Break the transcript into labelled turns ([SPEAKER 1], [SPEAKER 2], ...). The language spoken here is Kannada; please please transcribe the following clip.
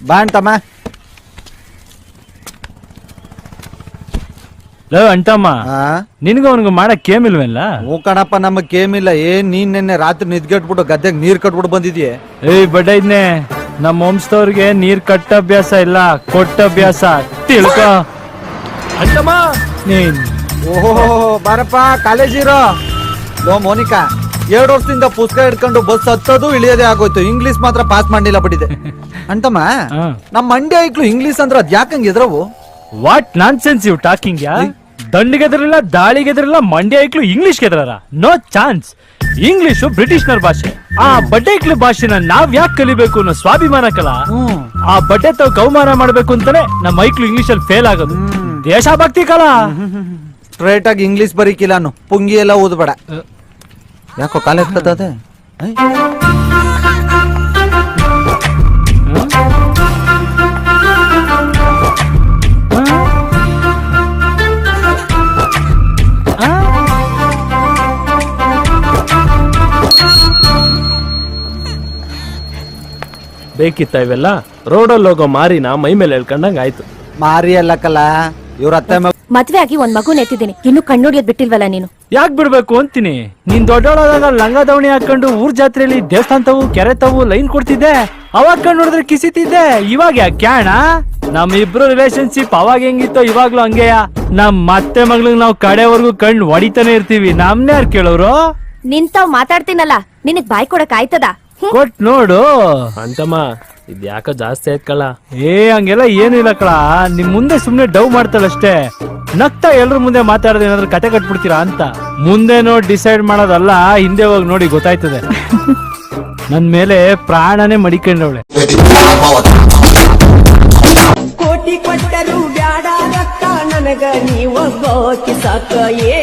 [SPEAKER 1] ಬಾ ಅಂತಮ್ಮ
[SPEAKER 2] ಲೋ ಅಂಟಮ್ಮ
[SPEAKER 1] ಆ
[SPEAKER 2] ನಿನ್ಗೂ ಅವನಿಗೂ ಮಾಡಕ್ ಕೇಮಿಲ್ವೇಲ್ಲ
[SPEAKER 1] ಹ್ಞೂ ಕಣಪ್ಪ ನಮಗ್ ಕೇಮಿಲ್ಲ ಏನ್ ನೀನ್ ನಿನ್ನೆ ರಾತ್ರಿ ನಿದ್ಗೆಟ್ಬಿಟ್ಟು ಗದ್ದೆಗೆ ನೀರ್ ಕಟ್ಬಿಟ್ಟು ಬಂದಿದ್ಯೆ?
[SPEAKER 2] ಏಯ್ ಬಡ ಇದ್ನೆ ನಮ್ಮ ವಂಶದವ್ರಿಗೆ ನೀರ್ ಕಟ್ಟ ಅಭ್ಯಾಸ ಇಲ್ಲ ಕೊಟ್ಟ ಅಭ್ಯಾಸ. ತಿಳ್ಕ.
[SPEAKER 3] ಅಂಟಮ್ಮ
[SPEAKER 2] ನೀನ್.
[SPEAKER 1] ಓಹೋ ಬಾರಪ್ಪ ಕಾಲೇಜ್ ಇರೋ ಲೋ ಮೋನಿಕಾ. ಎರಡು ವರ್ಷದಿಂದ ಪುಸ್ತಕ ಹಿಡ್ಕೊಂಡು ಬಸ್ ಹತ್ತೋದು ಇಳಿಯೋದೇ ಆಗೋಯ್ತು. ಇಂಗ್ಲಿಷ್ ಮಾತ್ರ ಪಾಸ್ ಮಾಡಿಲ್ಲ ಬಿಟ್ಟಿದೆ ಅಂತಮ್ಮ
[SPEAKER 2] ಹಾ.
[SPEAKER 1] ನಮ್ಮ ಮಂಡ್ಯ ಐಕ್ಳು ಇಂಗ್ಲಿಷ್ ಅಂದ್ರೆ ಅದ್ ಯಾಕಂಗ್ ಎದ್ರವು
[SPEAKER 2] ವಾಟ್ ನಾನ್ ಸೆನ್ಸ್ ಇವ್ ಟಾಕಿಂಗ್ ಯಾ ದಂಡಿಗೆದ್ರಲ್ಲ ದಾಳಿಗೆದ್ರಲ್ಲ ಮಂಡ್ಯ ಐಕ್ಳು ಇಂಗ್ಲಿಷ್ ಗೆದ್ರಾರ ನೋ ಚಾನ್ಸ್ ಇಂಗ್ಲಿಷು ಬ್ರಿಟಿಷ್ನರ್ ಭಾಷೆ. ಆ ಬಡ್ಡೆ ಐಕ್ಳು ಭಾಷೆನ ನಾವ್ ಯಾಕೆ ಕಲಿಬೇಕು ಅನ್ನೋ ಸ್ವಾಭಿಮಾನ ಕಲ?
[SPEAKER 1] ಹ್ಮ್.
[SPEAKER 2] ಆ ಬಡ್ಡೆ ತಾವ್ ಕೌಮಾನ ಮಾಡ್ಬೇಕು ಅಂತಾನೆ ನಮ್ಮ ಐಕ್ಳು ಇಂಗ್ಲಿಷ್ ಅಲ್ಲಿ ಫೇಲ್ ಆಗೋದು. ದೇಶಭಕ್ತಿ ಕಲಾ.
[SPEAKER 1] ಸ್ಟ್ರೈಟ್ ಆಗಿ ಇಂಗ್ಲಿಷ್ ಬರೀಕಿಲ್ಲ ಪುಂಗಿ ಎಲ್ಲ ಓದ್ಬೇಡ. ಯಾಕೋ ಕಾಲ ಎತ್ತದ
[SPEAKER 3] ಬೇಕಿತ್ತ ಇವೆಲ್ಲ? ರೋಡಲ್ಲಿ ಹೋಗೋ ಮಾರಿನ ಮೈ ಮೇಲೆ ಹೇಳ್ಕೊಂಡಂಗೆ ಆಯ್ತು
[SPEAKER 1] ಮಾರಿ ಅಲ್ಲಕ್ಕಲ್ಲ ಇವ್ರ ಅತ್ತೆ ಮಗ
[SPEAKER 4] ಮದ್ವೆ ಆಗಿ ಒಂದ್ ಮಗು ನೆತ್ತಿದ್ದೀನಿ. ಇನ್ನು ಕಣ್ಣುಡಿಯೋದ್ ಬಿಟ್ಟಿಲ್ವಲ್ಲ ನೀನು?
[SPEAKER 2] ಯಾಕ್ ಬಿಡ್ಬೇಕು ಅಂತೀನಿ? ನೀನ್ ದೊಡ್ಡವಳಾದಾಗ ಲಂಗ ದಾವಣಿ ಹಾಕೊಂಡು ಊರ್ ಜಾತ್ರೆಯಲ್ಲಿ ದೇವಸ್ಥಾನ ತಾವು ಕೆರೆ ತವು ಲೈನ್ ಕೊಡ್ತಿದ್ದೆ. ಅವಾಗ ಕಣ್ ನೋಡಿದ್ರೆ ಕಿಸಿತಿದ್ದೆ. ಇವಾಗ ಯಾಕೆ ಕ್ಯಾಣ? ನಮ್ ಇಬ್ರು ರಿಲೇಶನ್ಶಿಪ್ ಅವಾಗ ಹೆಂಗಿತ್ತೋ ಇವಾಗ್ಲೂ ಹಂಗೆಯ. ನಮ್ ಮತ್ತೆ ಮಗ್ಳಿಗ್ ನಾವ್ ಕಡೆವರೆಗೂ ಕಣ್ ಹೊಡಿತಾನೆ ಇರ್ತೀವಿ. ನಮ್ನೇ ಯಾರು ಕೇಳೋರು?
[SPEAKER 4] ನಿಂತಾವ್ ಮಾತಾಡ್ತೀನಲ್ಲ ನಿನಗ್ ಬಾಯ್ ಕೊಡಕ್ ಆಯ್ತದ?
[SPEAKER 2] ಕೊಟ್ ನೋಡು.
[SPEAKER 3] ಅಂತಮ್ಮ ಇದ್ ಯಾಕೋ ಜಾಸ್ತಿ ಆಯ್ತ್ ಕಳ
[SPEAKER 2] ಏ ಹಂಗೆಲ್ಲ ಏನಿಲ್ಲ ಕಳ ನಿಮ್ ಮುಂದೆ ಸುಮ್ನೆ ಡವ್ ಮಾಡ್ತಾಳಷ್ಟೇ. ನಗ್ತಾ ಎಲ್ರ ಮುಂದೆ ಮಾತಾಡೋದು ಏನಾದ್ರು ಕತೆ ಕಟ್ಬಿಡ್ತೀರಾ ಅಂತ. ಮುಂದೆ ನೋಡಿ ಡಿಸೈಡ್ ಮಾಡೋದಲ್ಲ, ಹಿಂದೆ ಹೋಗಿ ನೋಡಿ ಗೊತ್ತಾಯ್ತದೆ. ನನ್ ಮೇಲೆ ಪ್ರಾಣನೇ ಮಡಿಕೊಂಡವಳೆ.
[SPEAKER 5] ಕೋಟಿ ಕೊಟ್ಟರು ಬ್ಯಾಡ ನನಗ ನೀವೊಬ್ಬ ಸಾಕ ಏ